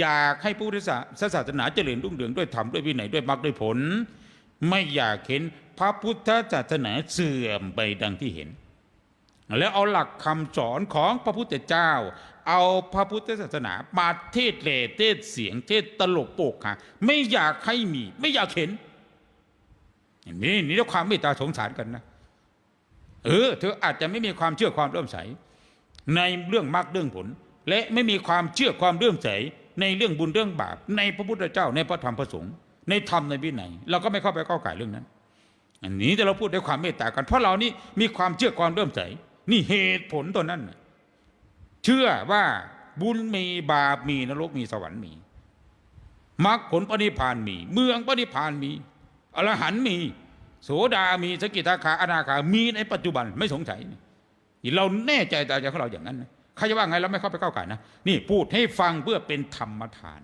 อยากให้พุทธศาสนาเจริญรุ่งเรืองด้วยธรรมด้วยวินัยด้วยมรรคด้วยผล ไม่อยากเห็นพระพุทธศาสนาเสื่อมไปดังที่เห็น แล้วเอาหลักคำสอนของพระพุทธเจ้า เอาพระพุทธศาสนามาเทศเลเทศเสียงเทศตลกโปกค่ะไม่อยากให้มี ไม่อยากเห็นนี่นี่ด้วยความเมตตาสงสารกันนะเออเธออาจจะไม่มีความเชื่อความเริ่อมใส ในเรื่องมรรคเรื่องผล และไม่มีความเชื่อความเริ่อมใส ในเรื่องบุญเรื่องบาป ในพระพุทธเจ้าในพระธรรมพระสงฆ์ในธรรมในวินัยเราก็ไม่เข้าไปก้าวไก่เรื่องนั้น อันนี้แต่เราพูดด้วยความเมตตากัน เพราะเรานี่มีความเชื่อความเริ่อมใสนี่เหตุผลตัวนั้นเชื่อว่าบุญมีบาปมีนรกมีสวรรค์มีมรรคผลปณิพานมี เมืองปณิพานมีอรหันต์มี โสดามีสกิทาคาอนาคามีในปัจจุบันไม่สงสัยนี่เราแน่ใจต่ใจของเราอย่างนั้นนะ ใครจะว่าไงเราไม่เข้าไปก้าวไก่นะ นี่พูดให้ฟังเพื่อเป็นธรรมทาน